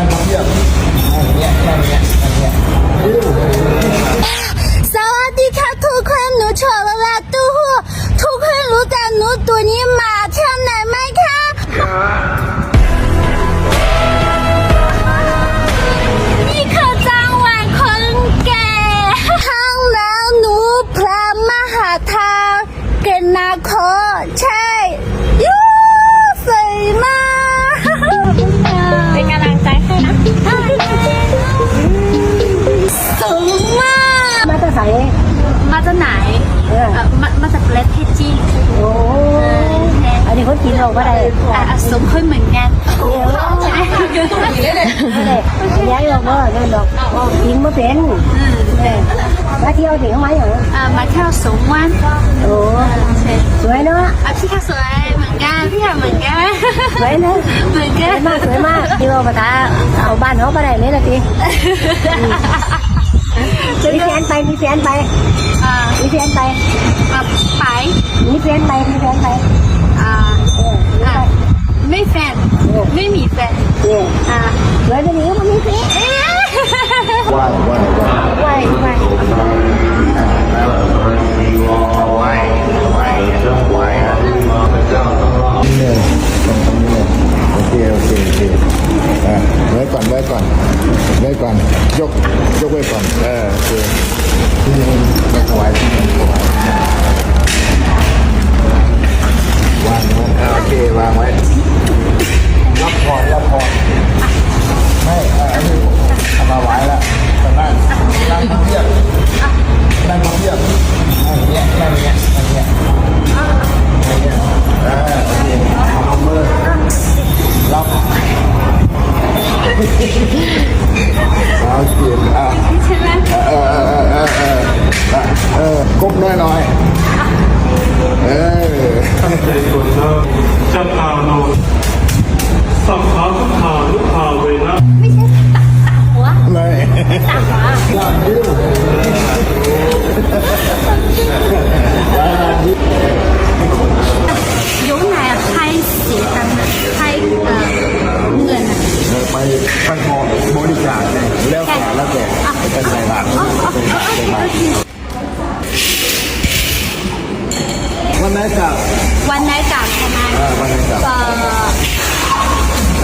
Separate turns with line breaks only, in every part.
นั่งพับเพียบนั่งอย่างเงี้ยอย่างเงี้ยอย่างเงี้ย
สวัสดีค่ะทุกคนหนูชว์เวลาตู้หูทุกคนรู้จักหนูตัวนี้มาเที่ยวไหนไหมคะนี่คือจังหวัดคนแก่ห้างแล้วหนูพระมหาทางเกณฑ์นาคใช่
ออ
เอ่อมามาจากประเทศจีน
โอ้อันนี้คนกินเราก็ได้
อะอะสมคนเหมือนกันใช่ไหม
ไม่ได้ย้ายเราก็เดินดอกกินไม่เป็น
อืม
มาเที่ยวถึงมาอย่าง
อะมาเที่ยวสงวัน
โอ้
ใช่
สวยเนาะ
อะพี่ค่ะสวยเหมือนกันพี่ค่ะเหมือนกัน
สวยนะ
เหมือน
ส
กั
วน ยมากสวยมากที่เราภาษาเอาบ้านเขาก็ได้นี่ละที มีแฟนไปมีแฟนไป
อ่า
มีแฟนไป
อะไป
มีแฟนไปมีแฟนไป
อ่า
เออ
อะไม่แฟนไม่มีแฟน
เนี่ย
อ่า
สวยไปหนีก็มีแฟน
เอ๊ะ
ว่ายว่ายว่าย
ไหวไหว
ว่ายว่ายว่ายอะนี่เลยตรงนี้เลยโอเคโอเคโอเคอะไว้ก่อนไว้ก่อนไว้ ก่อน ยก ยกไว้ก่อน เออโอเคที่นี่มันถวายที่นี่ถวายวางไว้โอเควางไว้ รับพรรับพรไม่อะอันนี้เอามาไว้แล้วแต่นั่งนั่งเพียบนั่งเพียบนั่งเงี้ยนั่งเงี้ยนั่งเงี้ยอย่งเงี้ยอ่าโอเคเอามือรับ หน่อยหน่อยเออ
ตั้งใจกดนะจะพาโนสัพพะทุกขานุภาเวนะ
ไม่ใช่ตักตักหัว
ไม่
ตักหัว
ลาดิว
有奶拍写单的，拍呃เงินอะ
เออไปไปพอบริจาคเนี่ยแล้วแต่แล้วแต่เป็นไรบ้างเป็น ไรเป็นไรวันไหนกลับ
วันไหนกลับใช่ไหม
อ่าวันไหนกลับ
เอ่อ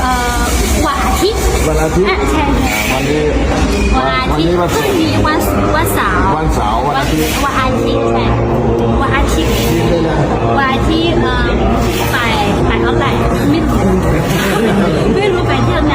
เอ่อวันอาทิตย์
วันอาทิตย์
อะใช่ใช่
วันนี้
วันอา
วัน
ทิต
นี้
ย์
วัน
พรุ่งนี้วันวันเสาร์
วันเสาร์วันอาทิตย์
วันอาทิตย์ใช่วันอาทิตย์
กินได้เลย
วันอาทิตย์เอ่อไปไปเท่าไหร่ไม่รู้ ไม่รู้ไปเที่ยวไหน